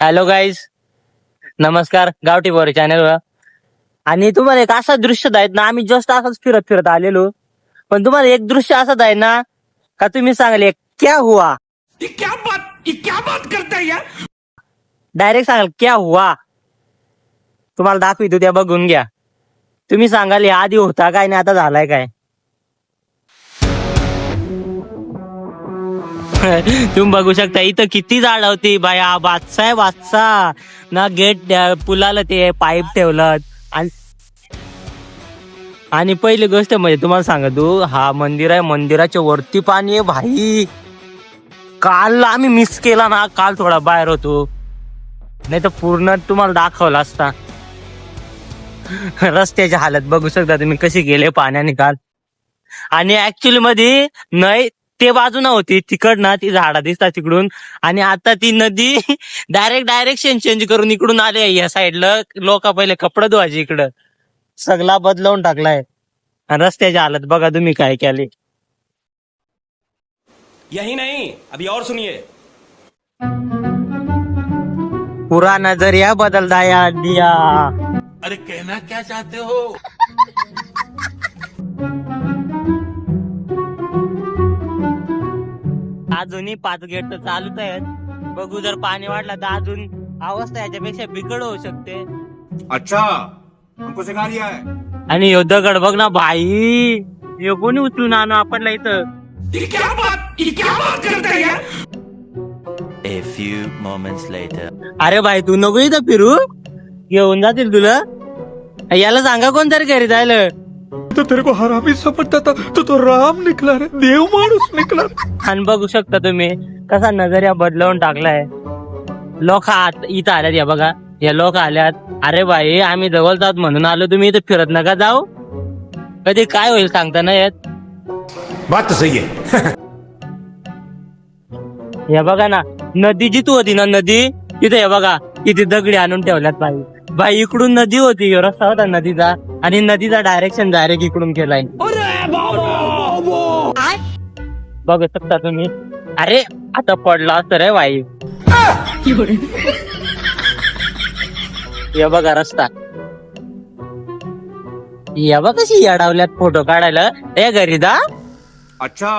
Hello guys नमस्कार गावठी बोरे चॅनलवर आणि तुम्हाला एक असं दृश्य आहेत ना आम्ही जस्ट असंच फिरत फिरत आलेलो. पण तुम्हाला एक दृश्य असं आहे ना का तुम्ही सांगले क्या हुआ? ये क्या बात ये क्या बात करता यार? डायरेक्ट सांगाल क्या हुआ? तुम्हाला दाखवितो त्या बघून घ्या. तुम्ही सांगाल हे आधी होता काय नाही आता झालाय काय? तुम्ही बघू शकता इथं किती झाड होती बाया. बादशा आहे बादशा ना गेट पुलाला ते पाईप ठेवलं. आणि आणि पहिली गोष्ट म्हणजे तुम्हाला सांगतो हा मंदिर आहे मंदिराच्या वरती पाणी आहे भाई. काल आम्ही मिस केला ना काल थोडा बाहेर होतो. नाही तर पूर्ण तुम्हाला दाखवला असता. रस्त्याची हालत बघू शकता तुम्ही कशी गेले पाण्याने काल. आणि ऍक्च्युली मध्ये नाही ते बाजूना होती तिकडनं ती झाडा दिसतात तिकडून. आणि आता ती नदी डायरेक्ट डायरेक्शन चेंज करून इकडून आले या साईडला लोक पहिले कपडे धुवायचे इकडं. सगळा बदलवून टाकलाय. आणि रस्त्याची हालत बघा तुम्ही काय केली. यही नहीं अभी और सुनिए. पुरा नजरिया बदलता या दिया. अरे कहना क्या चाहते हो? अजूनही पाच गेट तर चालूच आहेत. बघू जर पाणी वाढलं तर अजून अवस्था याच्यापेक्षा बिकट होऊ शकते. अच्छा हमको सिखा रिया है आणि ह्यो दगड बघ ना भाई ह्यो कोणी उचलून आणू आपणला इथं? ये क्या बात ये क्या बात करता है यार? A few moments later. अरे भाई तू नको इथं फिरू. घेऊन जातील तुला. याला सांगा कोण तरी घरी जायला. तो तेरे को हरामी समझता था तो तो राम निकला रे देव माणूस निकला आणि बघू शकता तुम्ही कसा नजरिया बदलवून टाकलाय लोक आत इथं आल्यात या बघा या लोक आल्यात अरे भाई आम्ही जवळ जात म्हणून आलो तुम्ही इथं फिरत नका जाऊ. कधी काय होईल सांगता नाही येत. बात तो सही है हे बघा ना नदी जिथं होती ना नदी? तिथे हे बघा किती दगडी आणून ठेवल्यात भाई भाई इकडून नदी होती ह्यो रस्ता होता नदीचा. आणि नदीचा डायरेक्शन डायरेक्ट इकडून केलाय. बघू शकता तुम्ही. अरे आता पडला असत रे भाई हे बघा रस्ता. हे बघ कशी अडवल्यात फोटो काढायला. ए घरी जा अच्छा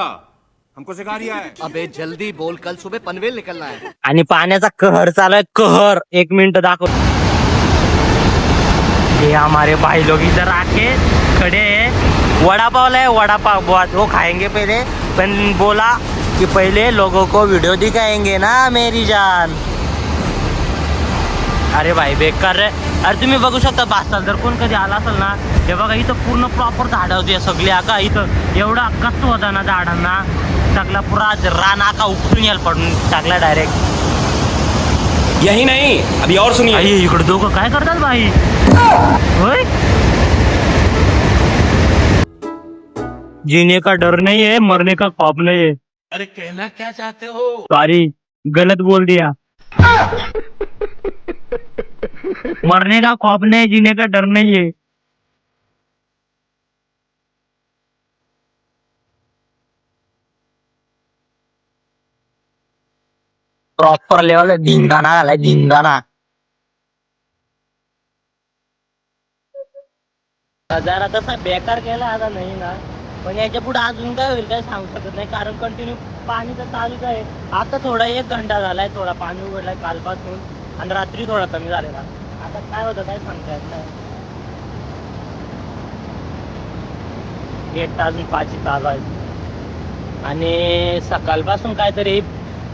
हमको सिखा रिया है. अबे जल्दी बोल कल सुबह पनवेल निकलना है. आणि पाण्याचा कहर चालू कहर. एक मिनिट दाखव. ये हमारे भाई लोग इधर आके खड़े हैं। वड़ापाव लाए वड़ापाव बहुत वो खाएंगे पहले। पण बोला कि पहले लोगों को वीडियो दिखाएंगे ना मेरी जान। अरे भाई बेकार रे अरे तुम्ही बघू शकता बासाल जर कोण कधी आला असेल ना हे बघा इथं पूर्ण प्रॉपर झाडं होती सगळी. आका इथं एवढा कच्च होता ना झाडांना. सगळा पुरा रान आका उपटून यायला पडून टाकला डायरेक्ट यही नहीं अभी और सुनिए. इकडे दोघं काय करतात भाई? जीने का डर नहीं है मरने का खौफ नहीं है। अरे कहना क्या चाहते हो? सॉरी गलत बोल दिया। मरने का खौफ नहीं है जीने का डर नहीं है। प्रॉपर लेवल है धिंगाणा झालाय जरा तसा बेकार केला आता नाही ना. पण याच्यापुढे अजून काय होईल काय सांगू शकत नाही कारण कंटिन्यू पाणी तर चालूच आहे. आता थोडा एक घंटा झालाय थोडा पाणी उघडलाय कालपासून आणि रात्री थोडा कमी झालेला. आता काय होतं काय सांगता येत नाही. एक अजून पाच चालू आहे आणि सकाळपासून काहीतरी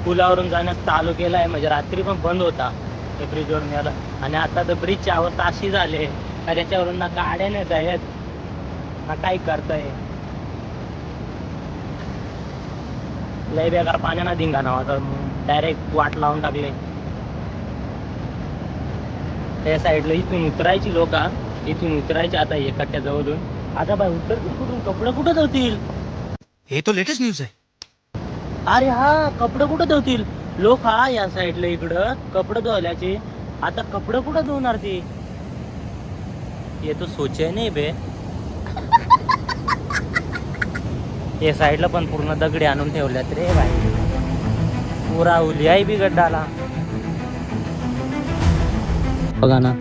पुलावरून जाण्यास चालू केलं आहे म्हणजे रात्री पण बंद होता. ते ब्रिजवरून यायला. आणि आता तर ब्रिज अवस्था अशी झाले त्याच्यावरून ना गाड्या नेत आहेत. ना काही करताय. लय बेकार पाण्याना धिंगाणा होता डायरेक्ट वाट लावून टाकले. त्या साईडला इथून उतरायची लोक इथून उतरायची आता एकाच्या जवळून. आता बाय उतरतील कुठून? कपडे कुठं धुतील? ये तो लेटेस्ट न्यूज है अरे हा कपडे कुठं धुतील? लोक हा या साईडला इकडं कपडे धुवायचे आता कपडे कुठं धुवणार ती? ये तो सोचे नाही बे। या साईडला पण पूर्ण दगडी आणून ठेवल्यात रे भाई। पुरा उलियाही बी गड्डाला बघा ना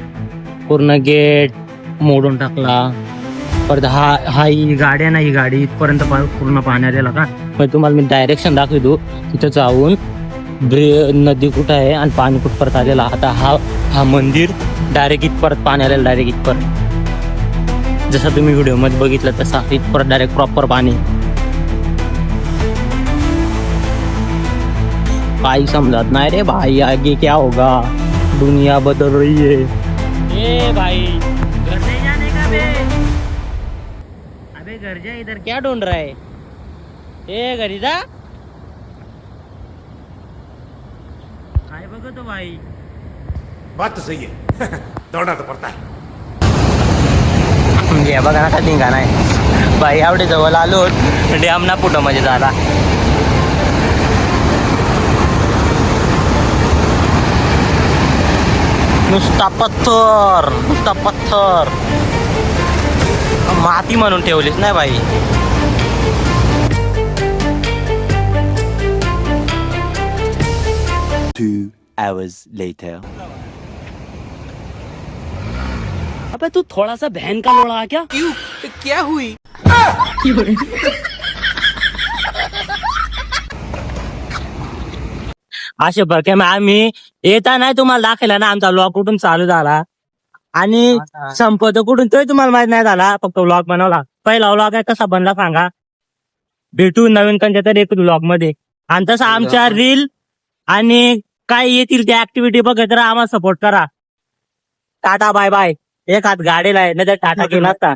पूर्ण गेट मोडून टाकला. परत हा हा ही गाडी आहे ना ही गाडी इथपर्यंत पूर्ण पाहण्यात आला का? मग तुम्हाला मी डायरेक्शन दाखवतो. तिथं जाऊन ब्रे नदी कुठं आहे आणि पाणी कुठपर्यंत आलेला. आता हा हा मंदिर डायरेक्ट इथपर्यंत पाणी आलेला डायरेक्ट इथपर्यंत. जसं तुम्ही मध्ये बघितलं तसं इथपर्यंत डायरेक्ट प्रॉपर पाणी. काही समजत नाही रे भाई आगे क्या होगा? दुनिया बदल रही है. ए भाई घर नहीं जाने का बे? अबे घर जा इधर क्या ढूंढ रहा? है ए घरी जा. काय बघतो भाई बात तो सही है। दौड़ना तो पड़ता है। म्हणजे बघा ना का आहे नाही. बाई आवडे जवळ आलो. डॅम ना कुठं म्हणजे झाला. नुसता पत्थर नुसता पत्थर. माती म्हणून ठेवलीच नाही बाई. Two hours later. अबे तू थोड़ा सा बहन का लोड़ा आ क्या? क्यों? क्या हुई? असे बघे मग आम्ही येता नाही तुम्हाला दाखवला ना आमचा व्लॉग कुठून चालू झाला? आणि संपतो कुठून तोही तुम्हाला माहीत नाही झाला फक्त व्लॉग बनवला. पहिला व्लॉग आहे कसा बनला सांगा? भेटू नवीन कोणत्या तरी एक व्लॉगमध्ये. आणि तसं आमच्या रील आणि काय येतील त्या ऍक्टिव्हिटी बघत तर आम्हाला सपोर्ट करा. टाटा बाय बाय एक हात गाडीला आहे नाही तर टाटा केला असता